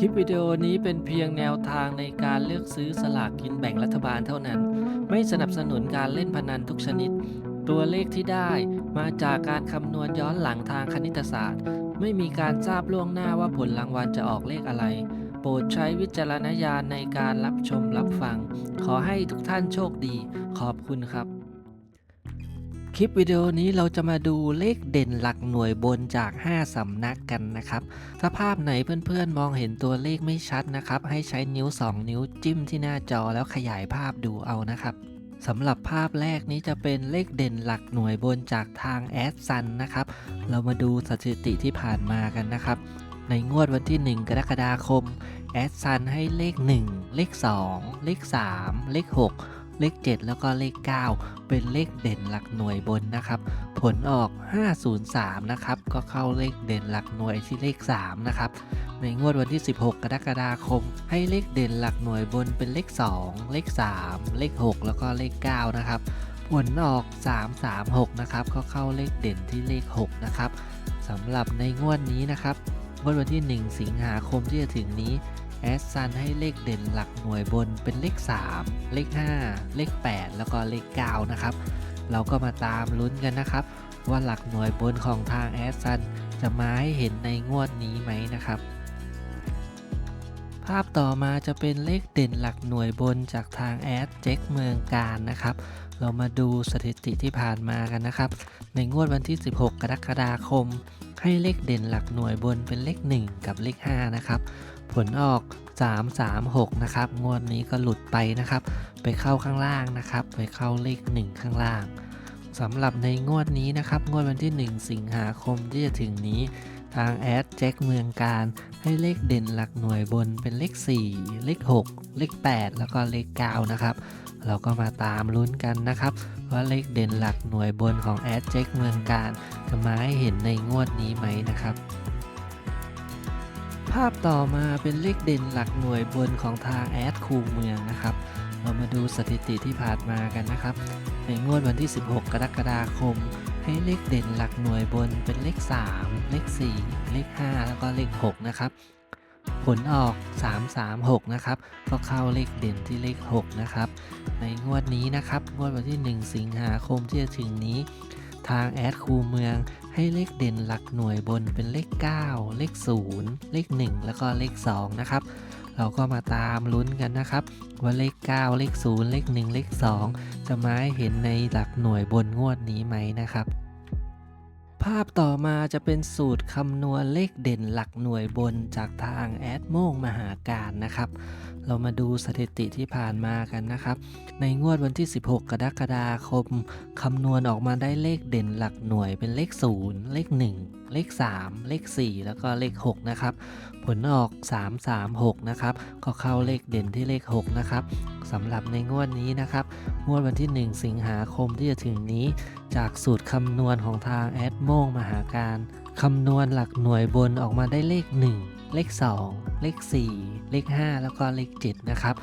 คลิปวิดีโอนี้เป็นเพียงแนวทางในการเลือกซื้อสลากกินแบ่งรัฐบาลเท่านั้น ไม่สนับสนุนการเล่นพนันทุกชนิด ตัวเลขที่ได้มาจากการคำนวณย้อนหลังทางคณิตศาสตร์ ไม่มีการทราบล่วงหน้าว่าผลรางวัลจะออกเลขอะไร โปรดใช้วิจารณญาณในการรับชมรับฟัง ขอให้ทุกท่านโชคดี ขอบคุณครับ คลิปวิดีโอนี้เราจะมาดูเลขเด่นหลักหน่วยบนจาก 5 สำนักกันนะครับ ถ้าภาพไหนเพื่อนๆ มองเห็นตัวเลขไม่ชัดนะครับ ให้ใช้นิ้ว 2 นิ้วจิ้มที่หน้าจอแล้วขยายภาพดูเอานะครับสำหรับภาพแรกนี้จะเป็นเลขเด่นหลักหน่วยบนจากทางแอดซันนะครับ เรามาดูสถิติที่ผ่านมากันนะครับ ในงวดวันที่ 1 กรกฎาคมแอดซันให้เลข 1 เลข 2 เลข 3 เลข 6 เลข 7 แล้วก็เลข 9 เป็นเลขเด่นหลักหน่วยบนนะครับ ผลออก 503 นะครับ ก็เข้าเลขเด่นหลักหน่วยที่เลข 3 นะครับ ในงวดวันที่ 16 กรกฎาคม ให้เลขเด่นหลักหน่วยบนเป็นเลข 2 เลข 3 เลข 6 แล้วก็เลข 9 นะครับ ผลออก 336 นะครับ ก็เข้าเลขเด่นที่เลข 6 นะครับสำหรับในงวดนี้นะครับงวดวันที่ 1 สิงหาคมที่จะถึงนี้ แอสซันให้เลขเด่นหลักหน่วยบนเป็นเลข 3 เลข 5 เลข 8 แล้วก็เลข 9 นะครับ เราก็มาตามลุ้นกันนะครับ ว่าหลักหน่วยบนของทางแอสซันจะมาให้เห็นในงวดนี้ไหมนะครับ ภาพต่อมาจะเป็นเลขเด่นหลักหน่วยบนจากทางแอดเจ็คเมืองการนะครับ เรามาดูสถิติที่ผ่านมากันนะครับ ในงวดวันที่ 16 กรกฎาคม ให้เลขเด่นหลักหน่วยบนเป็นเลข 1 กับเลข 5 นะครับ ผลออก 336 นะครับ งวดนี้ก็หลุดไปนะครับ ไปเข้าข้างล่างนะครับ ไปเข้าเลข 1 ข้างล่าง สำหรับในงวดนี้นะครับ งวดวันที่ 1 สิงหาคมที่จะถึงนี้ ทางแอดแจ็คเมืองการให้เลขเด่นหลักหน่วยบนเป็นเลข 4 เลข 6 เลข 8 แล้วก็เลข 9 นะครับ เราก็มาตามลุ้นกันนะครับ ว่าเลขเด่นหลักหน่วยบนของแอดแจ็คเมืองการจะมาให้เห็นในงวดนี้ไหมนะครับาพต่อมาเป็นเลขเด่นหลักหน่วยบนของทางแอดคูเมืองนะครับ เรามาดูสถิติที่ผ่านมากันนะครับ ในงวดวันที่ 16 กรกฎาคม ให้เลขเด่นหลักหน่วยบนเป็นเลข 3 เลข 4 เลข 5 แล้วก็เลข 6 นะครับ ผลออก 336 นะครับ ก็เข้าเลขเด่นที่เลข 6 นะครับ ในงวดนี้นะครับ งวดวันที่ 1 สิงหาคมที่จะถึงนี้ ทางแอดคูเมือง ให้เลขเด่นหลักหน่วยบนเป็นเลข 9 เลข 0 เลข 1 แล้วก็เลข 2 นะครับ เราก็มาตามลุ้นกันนะครับ ว่าเลข 9 เลข 0 เลข 1 เลข 2 จะมาให้เห็นในหลักหน่วยบนงวดนี้ไหมนะครับาพต่อมาจะเป็นสูตรคำนวณเลขเด่นหลักหน่วยบนจากทางแอดโมงมหาการนะครับ เรามาดูสถิติที่ผ่านมากันนะครับ ในงวดวันที่ 16 กรกฎาคมคำนวณออกมาได้เลขเด่นหลักหน่วยเป็นเลข 0 เลข 1 เลข 3 เลข 4 แล้วก็เลข 6 นะครับ ผลออก 336 นะครับ ก็เข้าเลขเด่นที่เลข 6 นะครับสำหรับในงวดนี้นะครับ งวดวันที่ 1 สิงหาคมที่จะถึงนี้ จากสูตรคำนวณของทางแอดโมงมหาการคำนวณหลักหน่วยบนออกมาได้เลข 1 เลข 2 เลข 4 เลข 5 แล้วก็เลข 7 นะครับ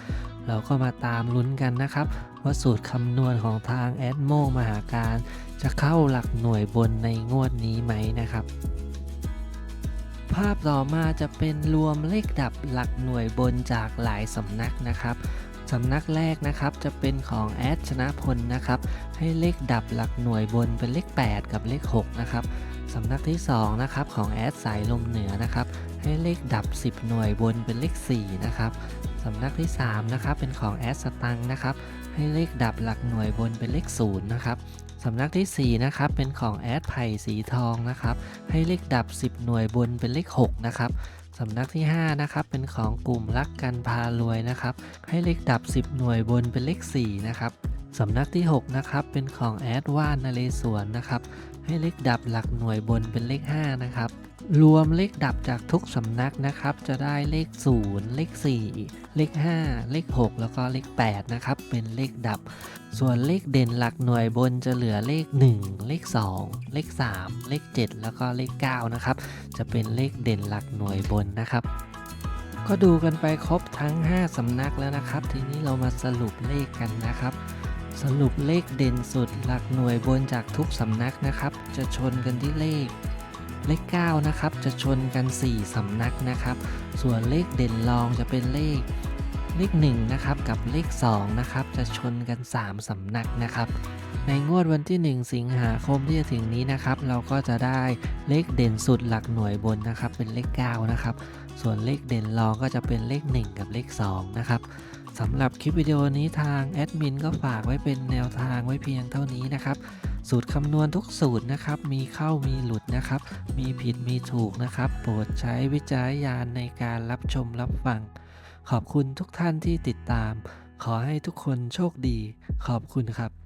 เราก็มาตามลุ้นกันนะครับ ว่าสูตรคำนวณของทางแอดโมงมหาการ จะเข้าหลักหน่วยบนในงวดนี้ไหมนะครับ ภาพต่อมาจะเป็นรวมเลขดับหลักหน่วยบนจากหลายสำนักนะครับสำนักแรกนะครับจะเป็นของแอดชนะพลนะครับ ให้เลขดับหลักหน่วยบนเป็นเลข 8 กับเลข 6 นะครับสำนักที่2นะครับของแอดสายลมเหนือนะครับ ให้เลขดับ 10 หน่วยบนเป็นเลข 4 นะครับ สำนักที่ 3 นะครับ เป็นของแอสตังนะครับ ให้เลขดับหลักหน่วยบนเป็นเลข0นะครับสำนักที่ 4 นะครับ เป็นของแอดไผ่สีทองนะครับ ให้เลขดับ 10 หน่วยบนเป็นเลข6นะครับสำนักที่ 5 นะครับ เป็นของกลุ่มรักกันพารวยนะครับ ให้เลขดับ 10 หน่วยบนเป็นเลข4นะครับ สำนักที่ 6 นะครับ เป็นของแอดว่านนเรศวรนะครับ ให้เลขดับหลักหน่วยบนเป็นเลข 5 นะครับ รวมเลขดับจากทุกสำนักนะครับ จะได้เลข 0 เลข 4 เลข 5 เลข 6 แล้วก็เลข 8 นะครับ เป็นเลขดับ ส่วนเลขเด่นหลักหน่วยบนจะเหลือเลข 1 เลข 2 เลข 3 เลข 7 แล้วก็เลข 9 นะครับ จะเป็นเลขเด่นหลักหน่วยบนนะครับก็ดูกันไปครบทั้ง 5 สำนักแล้วนะครับ ทีนี้เรามาสรุปเลขกันนะครับ สรุปเลขเด่นสุดหลักหน่วยบนจากทุกสำนักนะครับ จะชนกันที่เลข เลข 9 นะครับ จะชนกัน 4สำนักนะครับ ส่วนเลขเด่นรองจะเป็นเลข เลข 1 นะครับ กับเลข 2 นะครับ จะชนกัน 3สำนักนะครับ ในงวดวันที่ 1 สิงหาคมที่จะถึงนี้นะครับ เราก็จะได้เลขเด่นสุดหลักหน่วยบนนะครับ เป็นเลข 9 นะครับ ส่วนเลขเด่นรองก็จะเป็นเลข 1 กับเลข 2 นะครับ สำหรับคลิปวิดีโอนี้ทางแอดมินก็ฝากไว้เป็นแนวทางไว้เพียงเท่านี้นะครับสูตรคำนวณทุกสูตรนะครับ มีเข้ามีหลุดนะครับ มีผิดมีถูกนะครับ โปรดใช้วิจารยานในการรับชมรับฟัง ขอบคุณทุกท่านที่ติดตาม ขอให้ทุกคนโชคดี ขอบคุณครับ